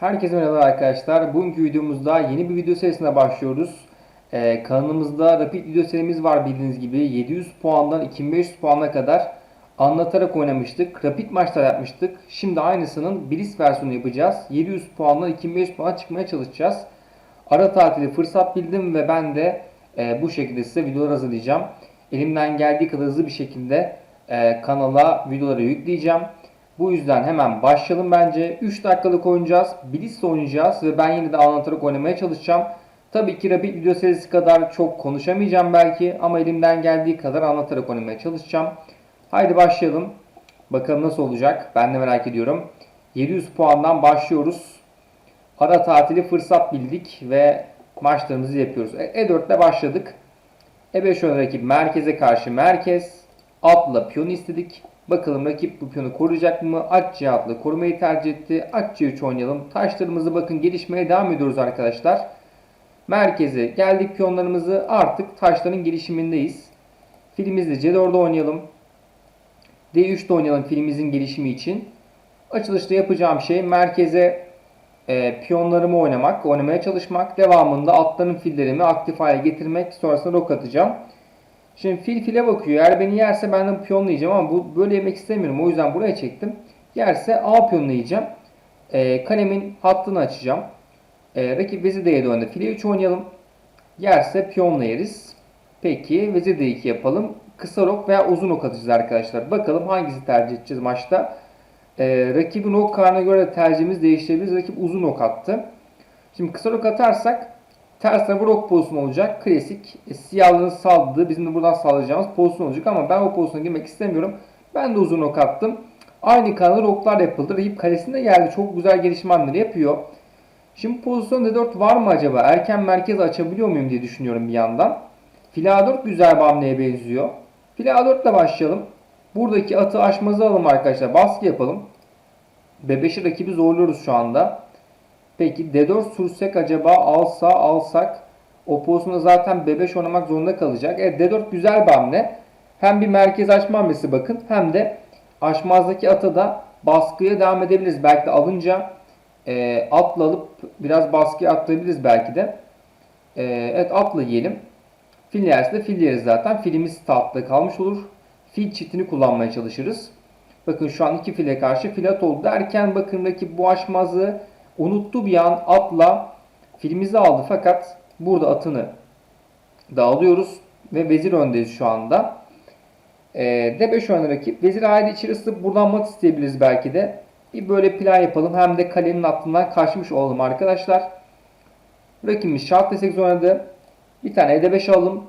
Herkese merhaba arkadaşlar. Bugünkü videomuzda yeni bir video serisine başlıyoruz. Ee, kanalımızda Rapid video serimiz var bildiğiniz gibi. 700 puandan 2500 puana kadar anlatarak oynamıştık. Rapid maçlar yapmıştık. Şimdi aynısının Blitz versiyonu yapacağız. 700 puandan 2500 puana çıkmaya çalışacağız. Ara tatili fırsat bildim ve ben de e, bu şekilde size videolar hazırlayacağım. Elimden geldiği kadar hızlı bir şekilde e, kanala videoları yükleyeceğim. Bu yüzden hemen başlayalım bence. 3 dakikalık oynayacağız. Blitz oynayacağız ve ben yine de anlatarak oynamaya çalışacağım. Tabii ki Rapid video serisi kadar çok konuşamayacağım belki ama elimden geldiği kadar anlatarak oynamaya çalışacağım. Haydi başlayalım. Bakalım nasıl olacak. Ben de merak ediyorum. 700 puandan başlıyoruz. Ara tatili fırsat bildik ve maçlarımızı yapıyoruz. E- E4 ile başladık. E5 ön merkeze karşı merkez. Atla piyon istedik. Bakalım rakip bu piyonu koruyacak mı? At C6'la korumayı tercih etti. At C3 oynayalım. Taşlarımızı bakın gelişmeye devam ediyoruz arkadaşlar. Merkeze geldik piyonlarımızı artık taşların gelişimindeyiz. Filimizde C4'de oynayalım. D3'de oynayalım filimizin gelişimi için. Açılışta yapacağım şey merkeze e, piyonlarımı oynamak, oynamaya çalışmak. Devamında atların fillerimi aktif hale getirmek. Sonrasında rok atacağım. Şimdi fil file bakıyor. Eğer beni yerse ben de piyonlayacağım ama bu böyle yemek istemiyorum. O yüzden buraya çektim. Yerse A piyonlayacağım. E, kalemin hattını açacağım. E, rakip vezir D7 oynadı. File 3 oynayalım. Yerse piyonla yeriz. Peki vezir D2 yapalım. Kısa rok veya uzun ok atacağız arkadaşlar. Bakalım hangisi tercih edeceğiz maçta. E, rakibin ok karnına göre tercihimiz değiştirebiliriz. Rakip uzun ok attı. Şimdi kısa rok atarsak ters tarafı rok pozisyonu olacak. Klasik e, siyahların saldığı bizim de buradan sağlayacağımız pozisyon olacak ama ben o pozisyona girmek istemiyorum. Ben de uzun ok attım. Aynı kanalda roklar yapıldı. Rakip kalesinde geldi. Çok güzel gelişim hamleleri yapıyor. Şimdi pozisyon D4 var mı acaba? Erken merkez açabiliyor muyum diye düşünüyorum bir yandan. Fil A4 güzel bir hamleye benziyor. Fil A4 ile başlayalım. Buradaki atı aşmazı alalım arkadaşlar. Baskı yapalım. B5'i rakibi zorluyoruz şu anda. Peki D4 sürsek acaba alsa alsak o pozisyonda zaten B5 oynamak zorunda kalacak. Evet D4 güzel bir hamle. Hem bir merkez açma hamlesi bakın hem de aşmazdaki ata da baskıya devam edebiliriz. Belki de alınca e, atla alıp biraz baskıya atlayabiliriz belki de. E, evet atla yiyelim. Fil yerse de fil yeriz zaten. Filimiz tahtta kalmış olur. Fil çiftini kullanmaya çalışırız. Bakın şu an iki file karşı filat oldu derken bakın rakip bu aşmazı unuttu bir an atla filimizi aldı fakat burada atını da alıyoruz ve vezir öndeyiz şu anda. E, D5 ön rakip. Vezir aile içeri ısıtıp buradan mat isteyebiliriz belki de. Bir böyle plan yapalım. Hem de kalenin altından kaçmış olalım arkadaşlar. Rakibimiz şart D8 oynadı. Bir tane E5 alalım.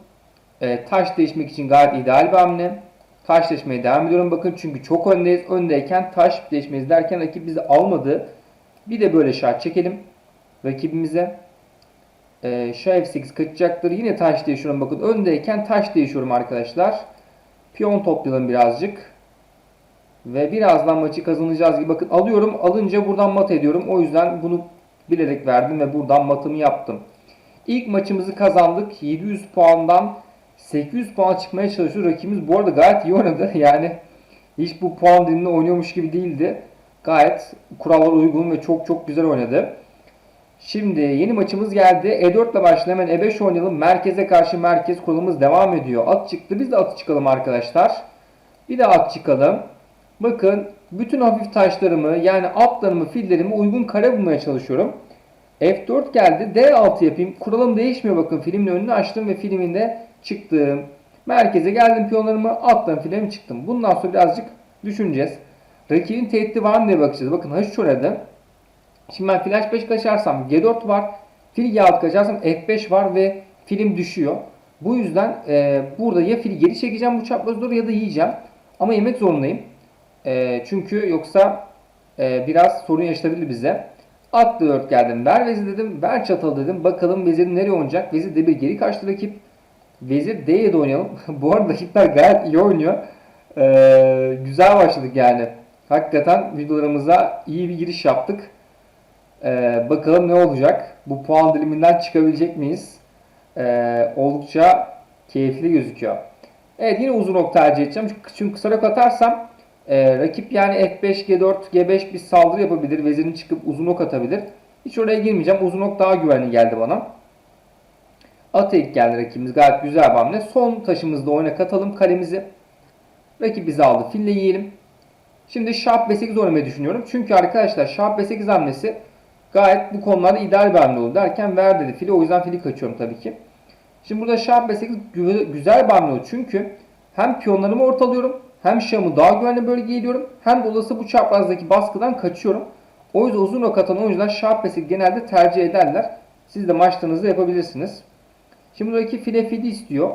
E, taş değişmek için gayet ideal bir hamle. Taş değişmeye devam ediyorum. Bakın çünkü çok öndeyiz. Öndeyken taş değişmeyiz derken rakip bizi almadı. Bir de böyle şart çekelim. Rakibimize. E, şah F8 kaçacaktır. Yine taş değişiyorum. Bakın öndeyken taş değişiyorum arkadaşlar. Piyon toplayalım birazcık. Ve birazdan maçı kazanacağız gibi. Bakın alıyorum. Alınca buradan mat ediyorum. O yüzden bunu bilerek verdim ve buradan matımı yaptım. İlk maçımızı kazandık. 700 puandan 800 puan çıkmaya çalışıyor. Rakibimiz bu arada gayet iyi oynadı. Yani hiç bu puan diliminde oynuyormuş gibi değildi. Gayet kurallara uygun ve çok çok güzel oynadı. Şimdi yeni maçımız geldi. E4 ile başlayalım. Hemen E5 oynayalım. Merkeze karşı merkez kuralımız devam ediyor. At çıktı. Biz de atı çıkalım arkadaşlar. Bir de at çıkalım. Bakın bütün hafif taşlarımı yani atlarımı, fillerimi uygun kare bulmaya çalışıyorum. F4 geldi. D6 yapayım. Kuralım değişmiyor bakın. Filmin önünü açtım ve filmin de çıktım. Merkeze geldim piyonlarımı attım filmi çıktım. Bundan sonra birazcık düşüneceğiz. Rakibin tehdidi var mı diye bakacağız. Bakın H3 oynadı. Şimdi ben flash 5 kaçarsam G4 var. Fil G6 kaçarsam F5 var ve film düşüyor. Bu yüzden e, burada ya fili geri çekeceğim bu çapraz doğru ya da yiyeceğim. Ama yemek zorundayım. E, çünkü yoksa e, biraz sorun yaşatabilir bize. At 4 geldim. Ver vezir dedim. Ver çatal dedim. Bakalım vezir nereye oynayacak? Vezir D1 geri kaçtı rakip. Vezir D7 oynayalım. Bu arada rakipler gayet iyi oynuyor. Ee, güzel başladık yani. Hakikaten videolarımıza iyi bir giriş yaptık. Ee, bakalım ne olacak? Bu puan diliminden çıkabilecek miyiz? Ee, oldukça keyifli gözüküyor. Evet yine uzun ok tercih edeceğim. Çünkü, kısa ok atarsam e, rakip yani F5, G4, G5 bir saldırı yapabilir. Vezirin çıkıp uzun ok atabilir. Hiç oraya girmeyeceğim. Uzun ok daha güvenli geldi bana. Ata ilk geldi rakibimiz. Gayet güzel bir hamle. Son taşımızda oyuna katalım kalemizi. Rakip bizi aldı. Fille yiyelim. Şimdi Şah B8 oynamayı düşünüyorum. Çünkü arkadaşlar Şah B8 hamlesi gayet bu konularda ideal bir hamle oldu derken ver dedi fili. O yüzden fili kaçıyorum tabii ki. Şimdi burada Şah B8 gü- güzel bir hamle oldu. Çünkü hem piyonlarımı ortalıyorum hem şahımı daha güvenli bölgeye gidiyorum hem de olası bu çaprazdaki baskıdan kaçıyorum. O yüzden uzun ok atan oyuncular Şah B8 genelde tercih ederler. Siz de maçlarınızda yapabilirsiniz. Şimdi buradaki file fili istiyor.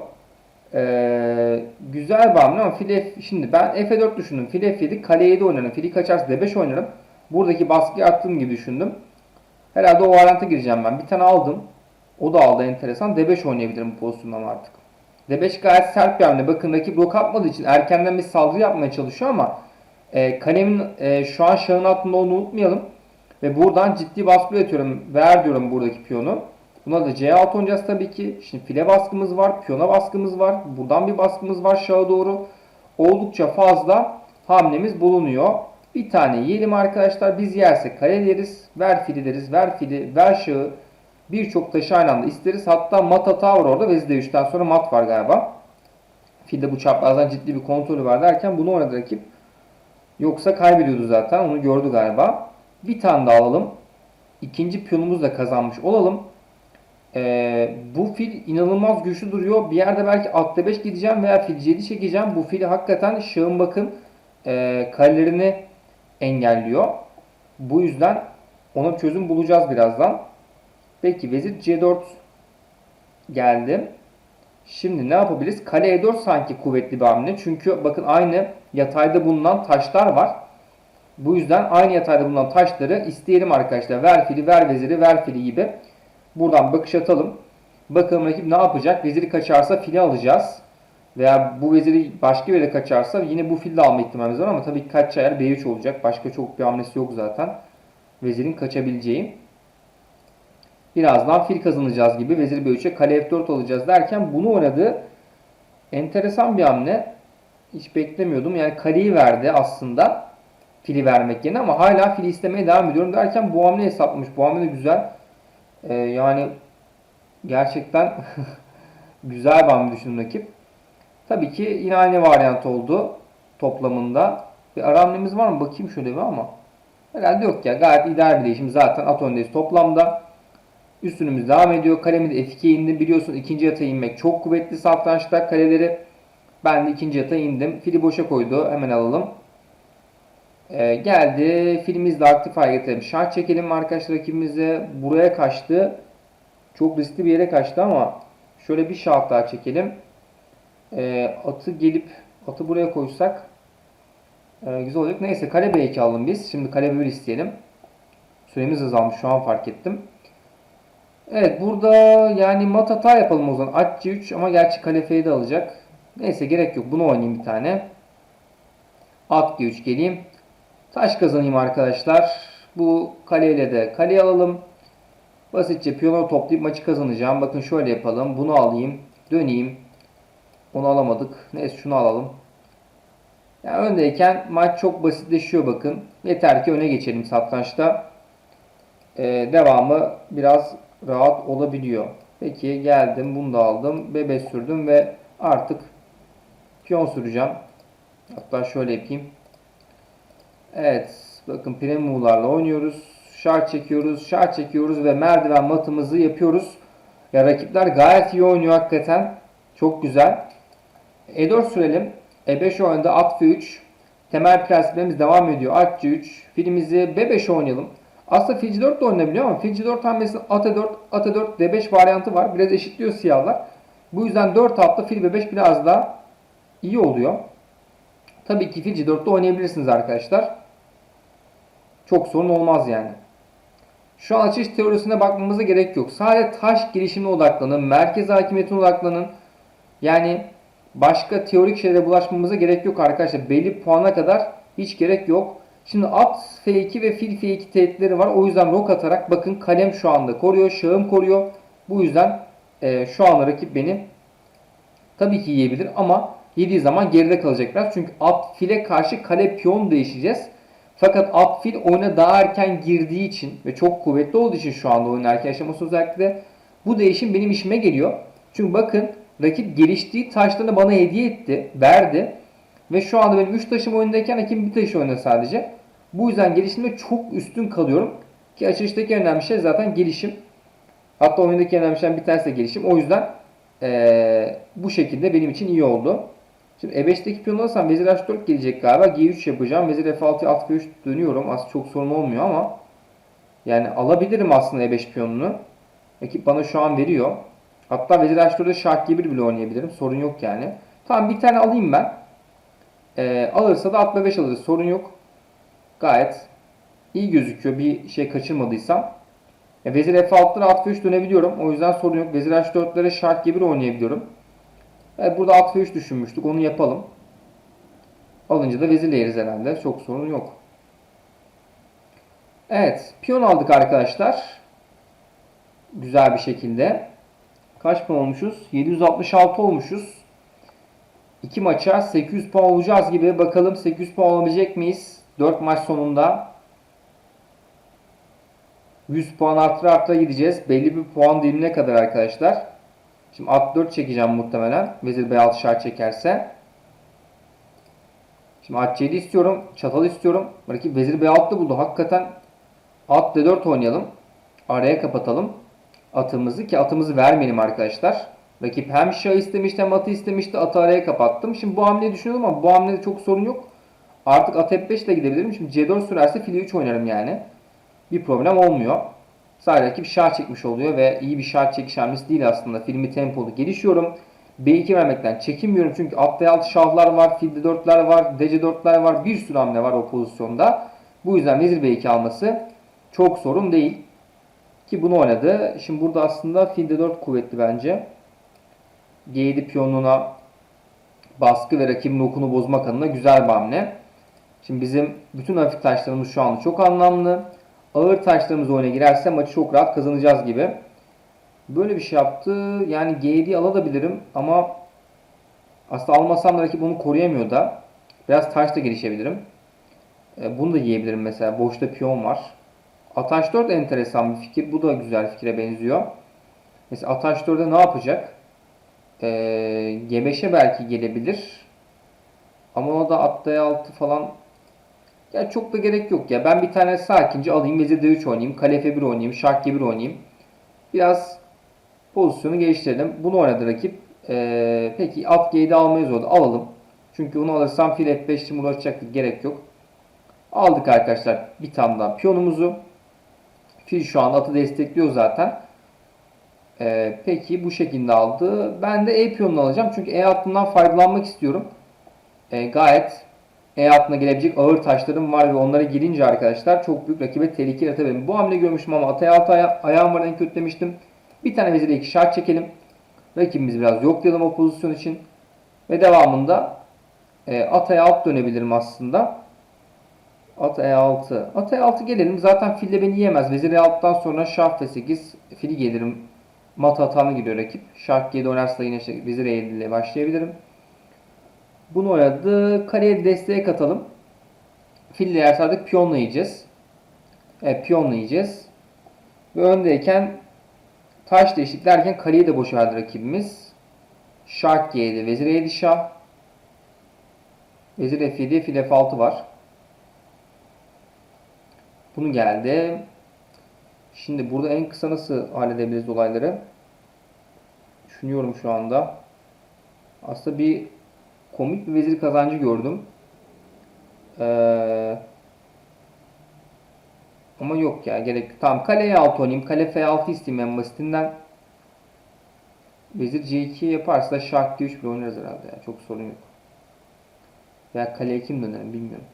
Ee, güzel hamle ama file şimdi ben F4 düşündüm. File fili kale 7 oynarım. Fili kaçarsa D5 oynarım. Buradaki baskıyı attığım gibi düşündüm. Herhalde o varyanta gireceğim ben. Bir tane aldım. O da aldı enteresan. D5 oynayabilirim bu pozisyondan artık. D5 gayet sert bir hamle. Bakın rakip blok atmadığı için erkenden bir saldırı yapmaya çalışıyor ama e, kalemin e, şu an şahın altında olduğunu unutmayalım. Ve buradan ciddi baskı üretiyorum. Ver diyorum buradaki piyonu. Buna da C6 oynayacağız tabii ki. Şimdi file baskımız var, piyona baskımız var. Buradan bir baskımız var şaha doğru. Oldukça fazla hamlemiz bulunuyor. Bir tane yiyelim arkadaşlar. Biz yersek kale yeriz. Ver fili deriz. Ver fili, ver şahı. Birçok taşı aynı anda isteriz. Hatta mat hata var orada. Vezir D3'ten sonra mat var galiba. Filde bu çaprazdan ciddi bir kontrolü var derken bunu oynadı rakip. Yoksa kaybediyordu zaten. Onu gördü galiba. Bir tane daha alalım. İkinci piyonumuzu da kazanmış olalım. Ee, bu fil inanılmaz güçlü duruyor. Bir yerde belki at D5 gideceğim veya fil C7 çekeceğim. Bu fili hakikaten şahın bakın e, karelerini engelliyor. Bu yüzden ona çözüm bulacağız birazdan. Peki vezir C4 geldi. Şimdi ne yapabiliriz? Kale E4 sanki kuvvetli bir hamle. Çünkü bakın aynı yatayda bulunan taşlar var. Bu yüzden aynı yatayda bulunan taşları isteyelim arkadaşlar. Ver fili, ver veziri, ver fili gibi. Buradan bakış atalım. Bakalım rakip ne yapacak? Veziri kaçarsa fili alacağız. Veya bu veziri başka bir yere kaçarsa yine bu fili de alma ihtimalimiz var ama tabii kaç yer B3 olacak. Başka çok bir hamlesi yok zaten. Vezirin kaçabileceği. Birazdan fil kazanacağız gibi. Vezir B3'e kale F4 alacağız derken bunu oynadı. Enteresan bir hamle. Hiç beklemiyordum. Yani kaleyi verdi aslında. Fili vermek yerine ama hala fili istemeye devam ediyorum derken bu hamle hesaplamış. Bu hamle de güzel. Ee, yani gerçekten güzel hamle düşündüm rakip. Tabii ki yine aynı varyant oldu toplamında. Bir ara var mı? Bakayım şöyle bir ama. Herhalde yok ya. Gayet ideal bir değişim. Zaten at öndeyiz toplamda. Üstünümüz devam ediyor. Kalemi de F2'ye indim. Biliyorsun ikinci yata inmek çok kuvvetli satrançta kaleleri. Ben de ikinci yata indim. Fili boşa koydu. Hemen alalım. Ee, geldi. Filimizi de aktif hale getirelim. Şah çekelim arkadaşlar rakibimize. Buraya kaçtı. Çok riskli bir yere kaçtı ama şöyle bir şah daha çekelim. Ee, atı gelip atı buraya koysak e, güzel olacak. Neyse kale B2 alalım biz. Şimdi kale B1 isteyelim. Süremiz azalmış şu an fark ettim. Evet burada yani mat hata yapalım o zaman. At C3 ama gerçi kale F'yi de alacak. Neyse gerek yok. Bunu oynayayım bir tane. At G3 geleyim. Taş kazanayım arkadaşlar. Bu kaleyle de kaleyi alalım. Basitçe piyonu toplayıp maçı kazanacağım. Bakın şöyle yapalım. Bunu alayım. Döneyim. Onu alamadık. Neyse şunu alalım. Yani öndeyken maç çok basitleşiyor bakın. Yeter ki öne geçelim satrançta. Ee, devamı biraz rahat olabiliyor. Peki geldim bunu da aldım. Bebe sürdüm ve artık piyon süreceğim. Hatta şöyle yapayım. Evet bakın premularla oynuyoruz. Şah çekiyoruz, şah çekiyoruz ve merdiven matımızı yapıyoruz. Ya rakipler gayet iyi oynuyor hakikaten. Çok güzel. E4 sürelim. E5 oyunda at F3. Temel prensiplerimiz devam ediyor. At C3. Filimizi B5 oynayalım. Aslında fil C4 de oynanabiliyor ama fil C4 hamlesinin at E4, at E4, D5 varyantı var. Biraz eşitliyor siyahlar. Bu yüzden 4 atlı fil B5 biraz daha iyi oluyor. Tabii ki fil C4'te oynayabilirsiniz arkadaşlar. Çok sorun olmaz yani. Şu an açış teorisine bakmamıza gerek yok. Sadece taş girişimine odaklanın. Merkez hakimiyetine odaklanın. Yani başka teorik şeylere bulaşmamıza gerek yok arkadaşlar. Belli puana kadar hiç gerek yok. Şimdi at F2 ve fil F2 tehditleri var. O yüzden rok atarak bakın kalem şu anda koruyor. Şahım koruyor. Bu yüzden e, şu an rakip beni tabii ki yiyebilir ama yediği zaman geride kalacak biraz. Çünkü at file karşı kale piyon değişeceğiz. Fakat at fil oyuna daha erken girdiği için ve çok kuvvetli olduğu için şu anda oyun erken aşaması özellikle bu değişim benim işime geliyor. Çünkü bakın rakip geliştiği taşlarını bana hediye etti, verdi. Ve şu anda benim 3 taşım oyundayken rakibim bir taşı oynadı sadece. Bu yüzden gelişimde çok üstün kalıyorum. Ki açılıştaki önemli şey zaten gelişim. Hatta oyundaki önemli şeyden bir tanesi de gelişim. O yüzden eee, bu şekilde benim için iyi oldu. Şimdi E5'teki piyonu alırsam Vezir H4 gelecek galiba. G3 yapacağım. Vezir F6'ya at F3 dönüyorum. Aslında çok sorun olmuyor ama yani alabilirim aslında E5 piyonunu. Rakip bana şu an veriyor. Hatta Vezir H4'de Şah G1 bile oynayabilirim. Sorun yok yani. Tamam bir tane alayım ben. Ee, alırsa da at B5 alırız. Sorun yok. Gayet iyi gözüküyor. Bir şey kaçırmadıysam. Ya Vezir F6'lara at F3 dönebiliyorum. O yüzden sorun yok. Vezir H4'lere Şah G1 oynayabiliyorum. Evet, burada at F3 düşünmüştük. Onu yapalım. Alınca da vezirle yeriz herhalde. Çok sorun yok. Evet. Piyon aldık arkadaşlar. Güzel bir şekilde. Kaç puan olmuşuz? 766 olmuşuz. 2 maça 800 puan olacağız gibi. Bakalım 800 puan olabilecek miyiz? 4 maç sonunda. 100 puan artıra artıra gideceğiz. Belli bir puan dilimine kadar arkadaşlar. Şimdi at 4 çekeceğim muhtemelen. Vezir B6 şah çekerse. Şimdi at 7 istiyorum. Çatal istiyorum. Rakip vezir B6 buldu. Hakikaten at D4 oynayalım. Araya kapatalım. Atımızı ki atımızı vermeyelim arkadaşlar. Rakip hem şah istemişti hem atı istemişti. Atı araya kapattım. Şimdi bu hamleyi düşünüyorum ama bu hamlede çok sorun yok. Artık at F5 ile gidebilirim. Şimdi C4 sürerse fili 3 oynarım yani. Bir problem olmuyor. Sadece rakip şah çekmiş oluyor ve iyi bir şah çekiş hamlesi değil aslında. Filmi tempolu gelişiyorum. B2 vermekten çekinmiyorum çünkü at D6 şahlar var, fil D4'ler var, DC4'ler var. Bir sürü hamle var o pozisyonda. Bu yüzden vezir B2 alması çok sorun değil. Ki bunu oynadı. Şimdi burada aslında fil D4 kuvvetli bence. G7 piyonuna baskı ve rakibin okunu bozmak adına güzel bir hamle. Şimdi bizim bütün hafif taşlarımız şu anda çok anlamlı. Ağır taşlarımız oyuna girerse maçı çok rahat kazanacağız gibi. Böyle bir şey yaptı. Yani G7'yi alabilirim ama aslında almasam da rakip onu koruyamıyor da. Biraz taş da gelişebilirim. E, Bunu da yiyebilirim mesela. Boşta piyon var. Ataş 4 enteresan bir fikir. Bu da güzel fikre benziyor. Mesela Ataş 4'e ne yapacak? Ee, G5'e belki gelebilir. Ama o da at D6 falan ya çok da gerek yok ya. Ben bir tane sakince alayım. Vezir D3 oynayayım. Kale F1 oynayayım. Şah G1 oynayayım. Biraz pozisyonu geliştirelim. Bunu oynadı rakip. Ee, peki at G7 almayız oldu. Alalım. Çünkü onu alırsam fil F5 için uğraşacaktık. Gerek yok. Aldık arkadaşlar bir tane daha piyonumuzu. Fil şu an atı destekliyor zaten. Ee, peki bu şekilde aldı. Ben de E piyonunu alacağım. Çünkü E hattından faydalanmak istiyorum. Ee, gayet E hattına gelebilecek ağır taşlarım var ve onlara girince arkadaşlar çok büyük rakibe tehlike yaratabilirim. Bu hamle görmüştüm ama ataya altı aya ayağım var en kötü demiştim. Bir tane vezirle iki şart çekelim. Rakibimizi biraz yoklayalım o pozisyon için. Ve devamında e, at alt dönebilirim aslında. At E6. At E6 gelelim. Zaten fille beni yiyemez. Vezir E6'dan sonra şah F8 fili gelirim. Mat hatamı giriyor rakip. Şah G7 oynarsa yine şey, vezir E7 ile başlayabilirim. Bunu oynadı. Kaleye desteğe katalım. Fille yerse artık piyonla yiyeceğiz. Evet piyonla yiyeceğiz. Ve öndeyken taş değişiklerken kaleyi de boş verdi rakibimiz. Şah G7, vezir E7 şah. Vezir F7, fil F6 var. Bunu geldi. Şimdi burada en kısa nasıl halledebiliriz olayları? Düşünüyorum şu anda. Aslında bir komik bir vezir kazancı gördüm. Ee, ama yok ya gerek. Tamam kaleye 6 oynayayım. Kale F6 isteyeyim en basitinden. Vezir C2 yaparsa şah G3 bile oynarız herhalde ya. Çok sorun yok. Veya kale 2 mi dönerim bilmiyorum.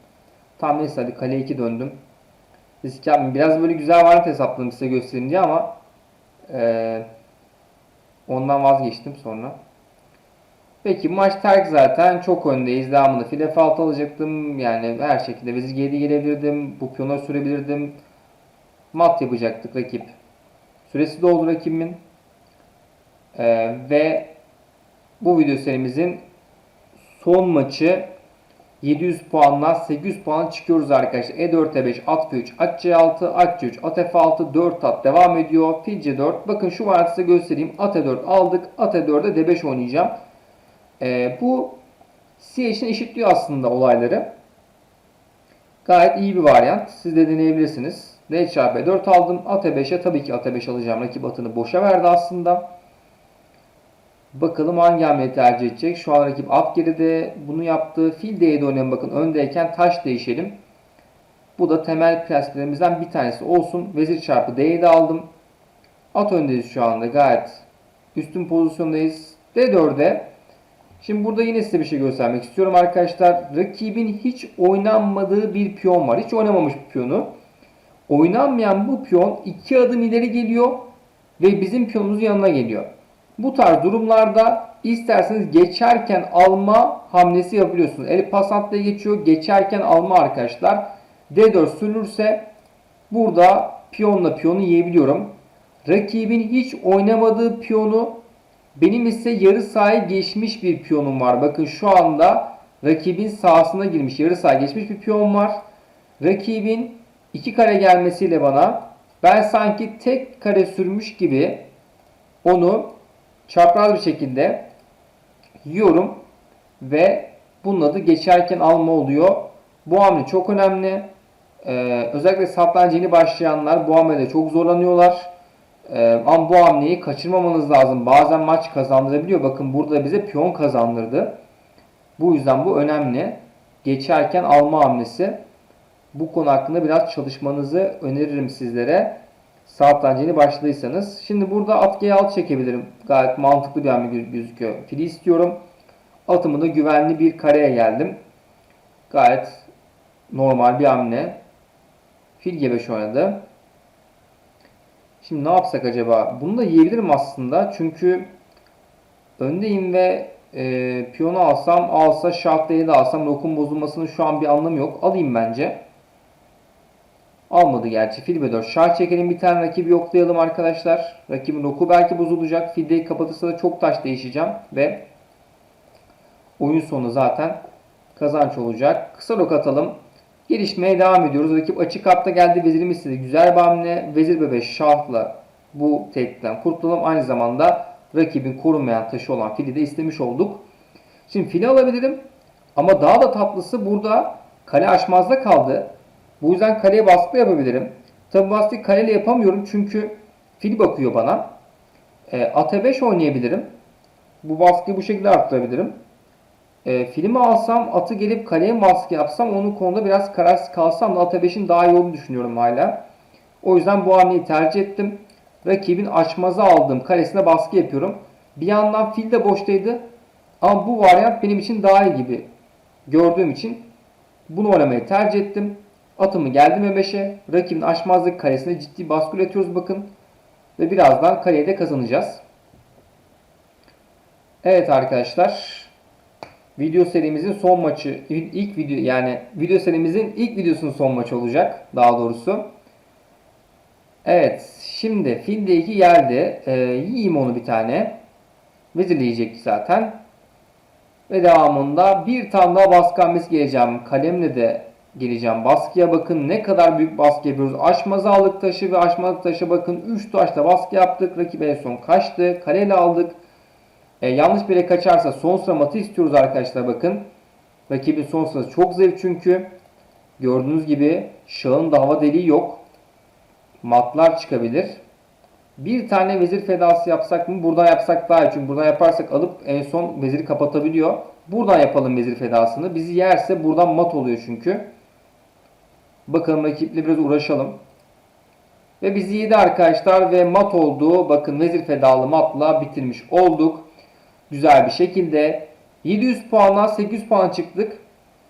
Tamam neyse hadi kale 2 döndüm. Risk yapmayayım. Biraz böyle güzel varlık hesapladım size göstereyim diye ama ee, ondan vazgeçtim sonra. Peki maç terk zaten. Çok öndeyiz. Devamında file F6 alacaktım. Yani her şekilde vezir G7 gelebilirdim. Bu piyona sürebilirdim. Mat yapacaktık rakip. Süresi doldu rakibimin. Ee, ve bu video serimizin son maçı 700 puanla 800 puan çıkıyoruz arkadaşlar. E E4, E5, at F3, at C6, at C3, at F6, 4 at devam ediyor. Fil C4. Bakın şu var size göstereyim. At E4 aldık. At E4'e D5 oynayacağım. Ee, bu C için eşitliyor aslında olayları. Gayet iyi bir varyant. Siz de deneyebilirsiniz. D çarpı E4 aldım. At E5'e tabii ki at E5 alacağım. Rakip atını boşa verdi aslında. Bakalım hangi hamleyi tercih edecek. Şu an rakip at geride. Bunu yaptı. Fil D'ye oynayalım bakın. Öndeyken taş değişelim. Bu da temel prensiplerimizden bir tanesi olsun. Vezir çarpı D'yi de aldım. At öndeyiz şu anda. Gayet üstün pozisyondayız. D4'e Şimdi burada yine size bir şey göstermek istiyorum arkadaşlar. Rakibin hiç oynanmadığı bir piyon var. Hiç oynamamış bir piyonu. Oynanmayan bu piyon iki adım ileri geliyor ve bizim piyonumuzun yanına geliyor. Bu tarz durumlarda isterseniz geçerken alma hamlesi yapabiliyorsunuz. El pasantla geçiyor. Geçerken alma arkadaşlar. D4 sürülürse burada piyonla piyonu yiyebiliyorum. Rakibin hiç oynamadığı piyonu benim ise yarı sahaya geçmiş bir piyonum var. Bakın şu anda rakibin sahasına girmiş yarı sahaya geçmiş bir piyon var. Rakibin iki kare gelmesiyle bana ben sanki tek kare sürmüş gibi onu çapraz bir şekilde yiyorum ve bunun adı geçerken alma oluyor. Bu hamle çok önemli. Ee, özellikle satranç yeni başlayanlar bu hamlede çok zorlanıyorlar. Ee, ama bu hamleyi kaçırmamanız lazım. Bazen maç kazandırabiliyor. Bakın burada bize piyon kazandırdı. Bu yüzden bu önemli. Geçerken alma hamlesi. Bu konu hakkında biraz çalışmanızı öneririm sizlere. Satranç yeni başladıysanız. Şimdi burada at G6 çekebilirim. Gayet mantıklı bir hamle gözüküyor. Fili istiyorum. Atımı da güvenli bir kareye geldim. Gayet normal bir hamle. Fil G5 oynadı. Şimdi ne yapsak acaba? Bunu da yiyebilirim aslında. Çünkü öndeyim ve e, piyonu alsam alsa şah de alsam lokum bozulmasının şu an bir anlamı yok. Alayım bence. Almadı gerçi. Fil B4. Şah çekelim bir tane rakibi yoklayalım arkadaşlar. Rakibin oku belki bozulacak. Fil D'yi kapatırsa da çok taş değişeceğim. Ve oyun sonu zaten kazanç olacak. Kısa rok atalım. Gelişmeye devam ediyoruz. Rakip açık hatta geldi. Vezirimi istedi. Güzel bir hamle. Vezir B5 şahla bu tehditten kurtulalım. Aynı zamanda rakibin korunmayan taşı olan fili de istemiş olduk. Şimdi fili alabilirim. Ama daha da tatlısı burada kale aşmazda kaldı. Bu yüzden kaleye baskı yapabilirim. Tabi baskıyı kaleyle yapamıyorum çünkü fil bakıyor bana. E, at 5 oynayabilirim. Bu baskıyı bu şekilde arttırabilirim. E, filmi alsam atı gelip kaleye baskı yapsam onun konuda biraz kararsız kalsam da ata 5'in daha iyi olduğunu düşünüyorum hala. O yüzden bu hamleyi tercih ettim. Rakibin açmazı aldığım kalesine baskı yapıyorum. Bir yandan fil de boştaydı. Ama bu varyant benim için daha iyi gibi gördüğüm için bunu oynamayı tercih ettim. Atımı geldim E5'e. Rakibin açmazlık kalesine ciddi baskı üretiyoruz bakın. Ve birazdan kaleyi de kazanacağız. Evet arkadaşlar. Video serimizin son maçı ilk video yani video serimizin ilk videosunun son maçı olacak daha doğrusu. Evet şimdi fil D2 geldi. Ee, yiyeyim onu bir tane. Vezirleyecek zaten. Ve devamında bir tane daha baskı hamlesi geleceğim. Kalemle de geleceğim. Baskıya bakın ne kadar büyük baskı yapıyoruz. Aşmazı aldık taşı ve aşmazı taşı bakın 3 taşla baskı yaptık. Rakip en son kaçtı. Kaleyle aldık. E, yanlış bir yere kaçarsa son sıra matı istiyoruz arkadaşlar bakın. Rakibin son sırası çok zayıf çünkü. Gördüğünüz gibi şahın da hava deliği yok. Matlar çıkabilir. Bir tane vezir fedası yapsak mı? Buradan yapsak daha iyi. Çünkü buradan yaparsak alıp en son veziri kapatabiliyor. Buradan yapalım vezir fedasını. Bizi yerse buradan mat oluyor çünkü. Bakalım rakiple biraz uğraşalım. Ve bizi yedi arkadaşlar ve mat oldu. Bakın vezir fedalı matla bitirmiş olduk. Güzel bir şekilde. 700 puandan 800 puan çıktık.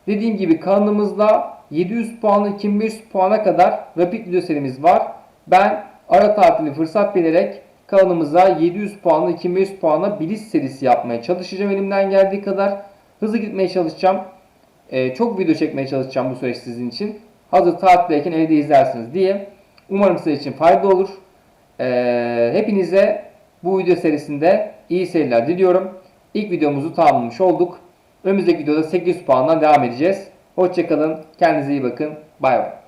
Dediğim gibi kanalımızda 700 puanla 2500 puana kadar rapid video serimiz var. Ben ara tatili fırsat bilerek kanalımıza 700 puanla 2500 puana bilis serisi yapmaya çalışacağım elimden geldiği kadar. Hızlı gitmeye çalışacağım. Ee, çok video çekmeye çalışacağım bu süreç sizin için. Hazır tatildeyken evde izlersiniz diye. Umarım sizin için faydalı olur. Ee, hepinize bu video serisinde iyi seyirler diliyorum. İlk videomuzu tamamlamış olduk. Önümüzdeki videoda 800 puandan devam edeceğiz. Hoşçakalın. Kendinize iyi bakın. Bay bay.